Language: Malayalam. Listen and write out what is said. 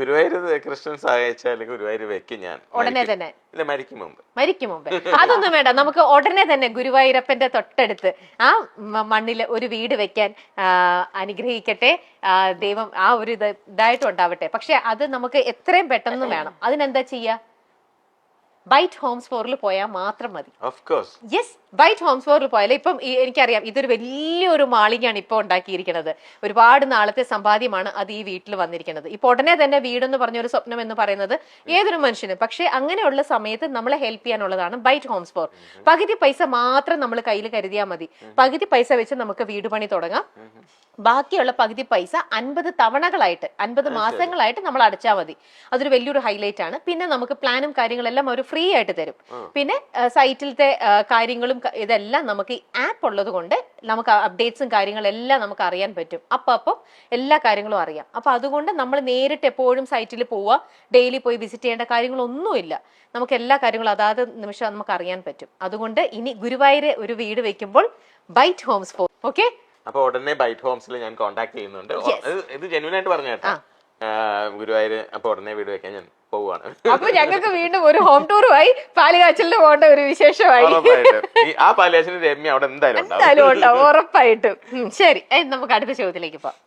ഗുരുവായൂർ കൃഷ്ണൻ സഹായിച്ചാൽ ഗുരുവായൂർ വെക്കും ഞാൻ. ഉടനെ തന്നെ. ഇല്ല മരിക്കും മുമ്പ്. മരിക്കും മുമ്പ്. അതൊന്നും വേണ്ട. നമുക്ക് ഉടനെ തന്നെ ഗുരുവായൂരപ്പന്റെ തൊട്ടടുത്ത് ആ മണ്ണിൽ മണ്ണിൽ ഒരു വീട് വെക്കാൻ അനുഗ്രഹിക്കട്ടെ. ദൈവം ആ ഒരു ഇത് ഇതായിട്ടും ഉണ്ടാവട്ടെ. പക്ഷെ അത് നമുക്ക് എത്രയും പെട്ടെന്ന് വേണം. അതിനെന്താ ചെയ്യാ? ബൈറ്റ് ഹോംസ് ഫോറിൽ പോയാൽ മാത്രം മതി. Of course yes bite homes ഫോറിൽ പോയാൽ ഇപ്പം എനിക്കറിയാം ഇതൊരു വലിയൊരു മാളികയാണ് ഇപ്പോൾ ഉണ്ടാക്കിയിരിക്കുന്നത്. ഒരുപാട് നാളത്തെ സമ്പാദ്യമാണ് അത് ഈ വീട്ടിൽ വന്നിരിക്കുന്നത്. ഇപ്പോൾ ഉടനെ തന്നെ വീടെന്ന് പറഞ്ഞ ഒരു സ്വപ്നം എന്ന് പറയുന്നത് ഏതൊരു മനുഷ്യനും. പക്ഷേ അങ്ങനെയുള്ള സമയത്ത് നമ്മളെ ഹെൽപ്പ് ചെയ്യാനുള്ളതാണ് ബൈറ്റ് ഹോംസ് ഫോർ പകുതി പൈസ മാത്രം നമ്മൾ കയ്യിൽ കരുതിയാൽ മതി. പകുതി പൈസ വെച്ച് നമുക്ക് വീട് പണി തുടങ്ങാം. ബാക്കിയുള്ള പകുതി പൈസ അൻപത് തവണകളായിട്ട് അൻപത് മാസങ്ങളായിട്ട് നമ്മൾ അടച്ചാൽ മതി. അതൊരു വലിയൊരു ഹൈലൈറ്റ് ആണ്. പിന്നെ നമുക്ക് പ്ലാനും കാര്യങ്ങളെല്ലാം അവർ ഫ്രീ ആയിട്ട് തരും. പിന്നെ സൈറ്റിലത്തെ കാര്യങ്ങളും ഇതെല്ലാം നമുക്ക് ഈ ആപ്പ് ഉള്ളത് കൊണ്ട് നമുക്ക് അപ്ഡേറ്റ്സും കാര്യങ്ങളെല്ലാം നമുക്ക് അറിയാൻ പറ്റും. അപ്പം അപ്പം എല്ലാ കാര്യങ്ങളും അറിയാം. അപ്പോൾ അതുകൊണ്ട് നമ്മൾ നേരിട്ട് എപ്പോഴും സൈറ്റിൽ പോവുക ഡെയിലി പോയി വിസിറ്റ് ചെയ്യേണ്ട കാര്യങ്ങളൊന്നുമില്ല. നമുക്ക് എല്ലാ കാര്യങ്ങളും അതാത് നിമിഷം നമുക്ക് അറിയാൻ പറ്റും. അതുകൊണ്ട് ഇനി ഗുരുവായൂർ ഒരു വീട് വെക്കുമ്പോൾ ബൈറ്റ് ഹോംസ് ഫോർ ഓക്കെ അപ്പൊ ഉടനെ ബൈറ്റ് ഹോംസിൽ ഞാൻ കോൺടാക്ട് ചെയ്യുന്നുണ്ട്. ഇത് ജെന്യൂൻ ആയിട്ട് പറഞ്ഞു കേട്ടോ. ഗുരുവായൂർ അപ്പൊ ഉടനെ വീട് വെക്കാൻ ഞാൻ പോവാണ്. അപ്പൊ ഞങ്ങൾക്ക് വീണ്ടും ഒരു ഹോം ടൂറുമായി പാലുകാച്ചലിന് പോകേണ്ട ഒരു വിശേഷമായി. ആ പാലുകാച്ചലിന് രമ്യ അവിടെ എന്തായാലും എന്തായാലും ഉണ്ടാവും ഉറപ്പായിട്ടും. ശരി. നമുക്ക് അടുത്ത ചോദ്യത്തിലേക്ക് പോവാം.